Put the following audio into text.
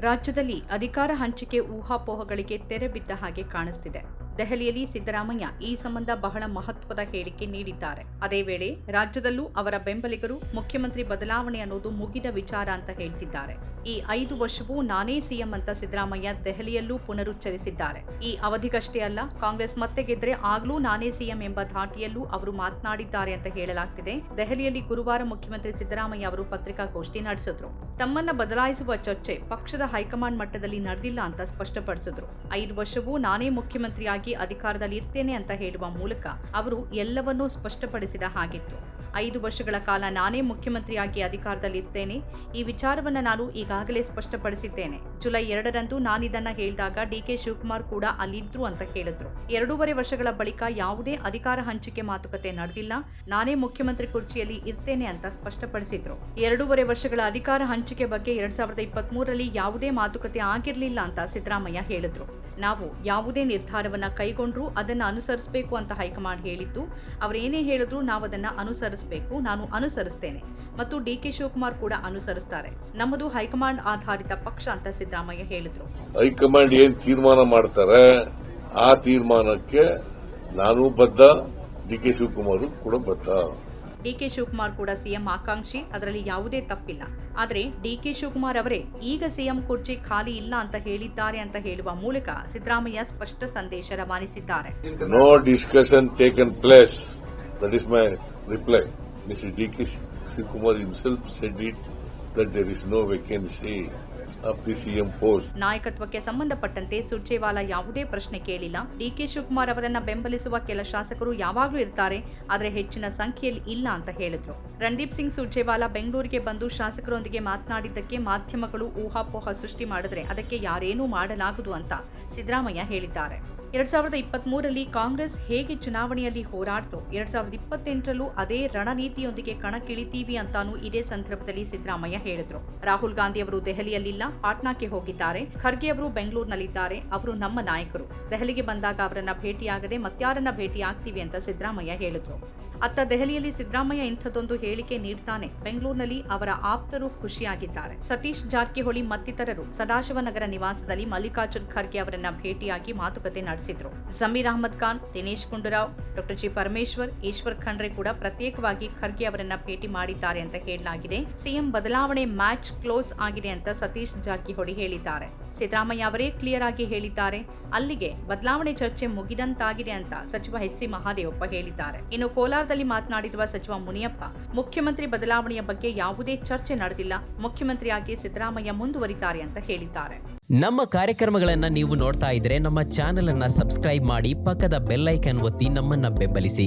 ರಾಜ್ಯದಲ್ಲಿ ಅಧಿಕಾರ ಹಂಚಿಕೆ ಊಹಾಪೋಹಗಳಿಗೆ ತೆರೆ ಬಿದ್ದ ಹಾಗೆ ಕಾಣಿಸ್ತಿದೆ. ದೆಹಲಿಯಲ್ಲಿ ಸಿದ್ದರಾಮಯ್ಯ ಈ ಸಂಬಂಧ ಬಹಳ ಮಹತ್ವದ ಹೇಳಿಕೆ ನೀಡಿದ್ದಾರೆ. ಅದೇ ವೇಳೆ ರಾಜ್ಯದಲ್ಲೂ ಅವರ ಬೆಂಬಲಿಗರು ಮುಖ್ಯಮಂತ್ರಿ ಬದಲಾವಣೆ ಅನ್ನೋದು ಮುಗಿದ ವಿಚಾರ ಅಂತ ಹೇಳ್ತಿದ್ದಾರೆ. ಈ ಐದು ವರ್ಷವೂ ನಾನೇ ಸಿಎಂ ಅಂತ ಸಿದ್ದರಾಮಯ್ಯ ದೆಹಲಿಯಲ್ಲೂ ಪುನರುಚ್ಚರಿಸಿದ್ದಾರೆ. ಈ ಅವಧಿಗಷ್ಟೇ ಅಲ್ಲ, ಕಾಂಗ್ರೆಸ್ ಮತ್ತೆ ಗೆದ್ರೆ ಆಗ್ಲೂ ನಾನೇ ಸಿಎಂ ಎಂಬ ಧಾಟಿಯಲ್ಲೂ ಅವರು ಮಾತನಾಡಿದ್ದಾರೆ ಅಂತ ಹೇಳಲಾಗ್ತಿದೆ. ದೆಹಲಿಯಲ್ಲಿ ಗುರುವಾರ ಮುಖ್ಯಮಂತ್ರಿ ಸಿದ್ದರಾಮಯ್ಯ ಅವರು ಪತ್ರಿಕಾಗೋಷ್ಠಿ ನಡೆಸಿದ್ರು. ತಮ್ಮನ್ನ ಬದಲಾಯಿಸುವ ಚರ್ಚೆ ಪಕ್ಷದ ಹೈಕಮಾಂಡ್ ಮಟ್ಟದಲ್ಲಿ ನಡೆದಿಲ್ಲ ಅಂತ ಸ್ಪಷ್ಟಪಡಿಸಿದ್ರು. ಐದು ವರ್ಷವೂ ನಾನೇ ಮುಖ್ಯಮಂತ್ರಿಯಾಗಿ ಅಧಿಕಾರದಲ್ಲಿ ಇರ್ತೇನೆ ಅಂತ ಹೇಳುವ ಮೂಲಕ ಅವರು ಎಲ್ಲವನ್ನೂ ಸ್ಪಷ್ಟಪಡಿಸಿದ ಹಾಗಿತ್ತು. ಐದು ವರ್ಷಗಳ ಕಾಲ ನಾನೇ ಮುಖ್ಯಮಂತ್ರಿಯಾಗಿ ಅಧಿಕಾರದಲ್ಲಿ ಇರ್ತೇನೆ. ಈ ವಿಚಾರವನ್ನ ನಾನು ಈಗಾಗಲೇ ಸ್ಪಷ್ಟಪಡಿಸಿದ್ದೇನೆ. ಜುಲೈ ಎರಡರಂದು ನಾನಿದನ್ನ ಹೇಳಿದಾಗ ಡಿಕೆ ಶಿವಕುಮಾರ್ ಕೂಡ ಅಲ್ಲಿದ್ರು ಅಂತ ಹೇಳಿದ್ರು. ಎರಡೂವರೆ ವರ್ಷಗಳ ಬಳಿಕ ಯಾವುದೇ ಅಧಿಕಾರ ಹಂಚಿಕೆ ಮಾತುಕತೆ ನಡೆದಿಲ್ಲ. ನಾನೇ ಮುಖ್ಯಮಂತ್ರಿ ಕುರ್ಚಿಯಲ್ಲಿ ಇರ್ತೇನೆ ಅಂತ ಸ್ಪಷ್ಟಪಡಿಸಿದ್ರು. ಎರಡೂವರೆ ವರ್ಷಗಳ ಅಧಿಕಾರ ಹಂಚಿಕೆ ಬಗ್ಗೆ ಎರಡ್ ಸಾವಿರದ ಇಪ್ಪತ್ತ್ ಯಾವುದೇ ಮಾತುಕತೆ ಆಗಿರಲಿಲ್ಲ ಅಂತ ಸಿದ್ದರಾಮಯ್ಯ ಹೇಳಿದ್ರು. ನಾವು ಯಾವುದೇ ನಿರ್ಧಾರವನ್ನ ಕೈಗೊಂಡ್ರೂ ಅದನ್ನ ಅನುಸರಿಸಬೇಕು ಅಂತ ಹೈಕಮಾಂಡ್ ಹೇಳಿತ್ತು. ಅವ್ರು ಏನೇ ಹೇಳಿದ್ರು ನಾವು ಅದನ್ನ ಅನುಸರಿಸಬೇಕು, ನಾನು ಅನುಸರಿಸ್ತೇನೆ. ಮತ್ತು ಡಿ ಕೆ ಶಿವಕುಮಾರ್ ಕೂಡ ಅನುಸರಿಸ್ತಾರೆ. ನಮ್ಮದು ಹೈಕಮಾಂಡ್ ಆಧಾರಿತ ಪಕ್ಷ ಅಂತ ಸಿದ್ದರಾಮಯ್ಯ ಹೇಳಿದ್ರು. ಹೈಕಮಾಂಡ್ ಏನ್ ತೀರ್ಮಾನ ಮಾಡ್ತಾರೆ, ಆ ತೀರ್ಮಾನಕ್ಕೆ ನಾನು ಬದ್ಧ, ಡಿ ಕೆ ಶಿವಕುಮಾರ್ ಕೂಡ ಬದ್ಧ. ಡಿ ಕೆ ಶಿವಕುಮಾರ್ ಕೂಡ ಸಿಎಂ ಆಕಾಂಕ್ಷಿ, ಅದರಲ್ಲಿ ಯಾವುದೇ ತಪ್ಪಿಲ್ಲ. ಆದರೆ ಡಿ ಕೆ ಶಿವಕುಮಾರ್ ಅವರೇ ಈಗ ಸಿಎಂ ಕುರ್ಚಿ ಖಾಲಿ ಇಲ್ಲ ಅಂತ ಹೇಳಿದ್ದಾರೆ ಅಂತ ಹೇಳುವ ಮೂಲಕ ಸಿದ್ದರಾಮಯ್ಯ ಸ್ಪಷ್ಟ ಸಂದೇಶ ರವಾನಿಸಿದ್ದಾರೆ. No discussion taken place that is my reply mister D K Shivakumar himself said it that there is no vacancy of the CM post. ನಾಯಕತ್ವಕ್ಕೆ ಸಂಬಂಧಪಟ್ಟಂತೆ ಸುರ್ಜೇವಾಲಾ ಯಾವುದೇ ಪ್ರಶ್ನೆ ಕೇಳಿಲ್ಲ. ಡಿಕೆ ಶಿವಕುಮಾರ್ ಅವರನ್ನ ಬೆಂಬಲಿಸುವ ಕೆಲ ಶಾಸಕರು ಯಾವಾಗಲೂ ಇರ್ತಾರೆ, ಆದರೆ ಹೆಚ್ಚಿನ ಸಂಖ್ಯೆಯಲ್ಲಿ ಇಲ್ಲ ಅಂತ ಹೇಳಿದ್ರು. ರಣದೀಪ್ ಸಿಂಗ್ ಸುರ್ಜೇವಾಲಾ ಬೆಂಗಳೂರಿಗೆ ಬಂದು ಶಾಸಕರೊಂದಿಗೆ ಮಾತನಾಡಿದ್ದಕ್ಕೆ ಮಾಧ್ಯಮಗಳು ಊಹಾಪೋಹ ಸೃಷ್ಟಿ ಮಾಡಿದ್ರೆ ಅದಕ್ಕೆ ಯಾರೇನೂ ಮಾಡಲಾಗದು ಅಂತ ಸಿದ್ದರಾಮಯ್ಯ ಹೇಳಿದ್ದಾರೆ. ಎರಡ್ ಸಾವಿರದ ಇಪ್ಪತ್ತ್ ಮೂರರಲ್ಲಿ ಕಾಂಗ್ರೆಸ್ ಹೇಗೆ ಚುನಾವಣೆಯಲ್ಲಿ ಹೋರಾಡ್ತೋ, ಎರಡ್ ಸಾವಿರದ ಇಪ್ಪತ್ತೆಂಟರಲ್ಲೂ ಅದೇ ರಣನೀತಿಯೊಂದಿಗೆ ಕಣಕ್ಕಿಳಿತೀವಿ ಅಂತಾನೂ ಇದೇ ಸಂದರ್ಭದಲ್ಲಿ ಸಿದ್ದರಾಮಯ್ಯ ಹೇಳಿದ್ರು. ರಾಹುಲ್ ಗಾಂಧಿ ಅವರು ದೆಹಲಿಯಲ್ಲಿಲ್ಲ, ಪಾಟ್ನಾಕ್ಕೆ ಹೋಗಿದ್ದಾರೆ. ಖರ್ಗೆ ಅವರು ಬೆಂಗಳೂರಿನಲ್ಲಿದ್ದಾರೆ, ಅವರು ನಮ್ಮ ನಾಯಕರು. ದೆಹಲಿಗೆ ಬಂದಾಗ ಅವರನ್ನ ಭೇಟಿಯಾಗದೆ ಮತ್ಯಾರನ್ನ ಭೇಟಿ ಆಗ್ತೀವಿ ಅಂತ ಸಿದ್ದರಾಮಯ್ಯ ಹೇಳಿದ್ರು. ಅತ್ತ ದೆಹಲಿಯಲ್ಲಿ ಸಿದ್ದರಾಮಯ್ಯ ಇಂಥದ್ದೊಂದು ಹೇಳಿಕೆ ನೀಡ್ತಾನೆ. ಬೆಂಗಳೂರಿನಲ್ಲಿ ಅವರ ಆಪ್ತರು ಖುಷಿಯಾಗಿದ್ದಾರೆ. ಸತೀಶ್ ಜಾರಕಿಹೊಳಿ ಮತ್ತಿತರರು ಸದಾಶಿವನಗರ ನಿವಾಸದಲ್ಲಿ ಮಲ್ಲಿಕಾರ್ಜುನ್ ಖರ್ಗೆ ಅವರನ್ನ ಭೇಟಿಯಾಗಿ ಮಾತುಕತೆ ನಡೆಸಿದ್ರು. ಜಮೀರ್ ಅಹಮದ್ ಖಾನ್, ದಿನೇಶ್ ಗುಂಡೂರಾವ್, ಡಾಕ್ಟರ್ ಜಿ ಪರಮೇಶ್ವರ್, ಈಶ್ವರ್ ಖಂಡ್ರೆ ಕೂಡ ಪ್ರತ್ಯೇಕವಾಗಿ ಖರ್ಗೆ ಅವರನ್ನ ಭೇಟಿ ಮಾಡಿದ್ದಾರೆ ಅಂತ ಹೇಳಲಾಗಿದೆ. ಸಿಎಂ ಬದಲಾವಣೆ ಮ್ಯಾಚ್ ಕ್ಲೋಸ್ ಆಗಿದೆ ಅಂತ ಸತೀಶ್ ಜಾರಕಿಹೊಳಿ ಹೇಳಿದ್ದಾರೆ. ಸಿದ್ದರಾಮಯ್ಯ ಅವರೇ ಕ್ಲಿಯರ್ ಆಗಿ ಹೇಳಿದ್ದಾರೆ. ಅಲ್ಲಿಗೆ ಬದಲಾವಣೆ ಚರ್ಚೆ ಮುಗಿದಂತಾಗಿದೆ ಅಂತ ಸಚಿವ ಎಚ್ ಸಿ ಮಹಾದೇವಪ್ಪ ಹೇಳಿದ್ದಾರೆ. ಇನ್ನು ಕೋಲಾರದಲ್ಲಿ ಮಾತನಾಡಿರುವ ಸಚಿವ ಮುನಿಯಪ್ಪ, ಮುಖ್ಯಮಂತ್ರಿ ಬದಲಾವಣೆಯ ಬಗ್ಗೆ ಯಾವುದೇ ಚರ್ಚೆ ನಡೆದಿಲ್ಲ. ಮುಖ್ಯಮಂತ್ರಿಯಾಗಿ ಸಿದ್ದರಾಮಯ್ಯ ಮುಂದುವರಿತಾರೆ ಅಂತ ಹೇಳಿದ್ದಾರೆ. ನಮ್ಮ ಕಾರ್ಯಕ್ರಮಗಳನ್ನ ನೀವು ನೋಡ್ತಾ ಇದ್ರೆ ನಮ್ಮ ಚಾನೆಲ್ ಅನ್ನ ಸಬ್ಸ್ಕ್ರೈಬ್ ಮಾಡಿ ಪಕ್ಕದ ಬೆಲ್ ಐಕನ್ ಒತ್ತಿ ನಮ್ಮನ್ನ ಬೆಂಬಲಿಸಿ.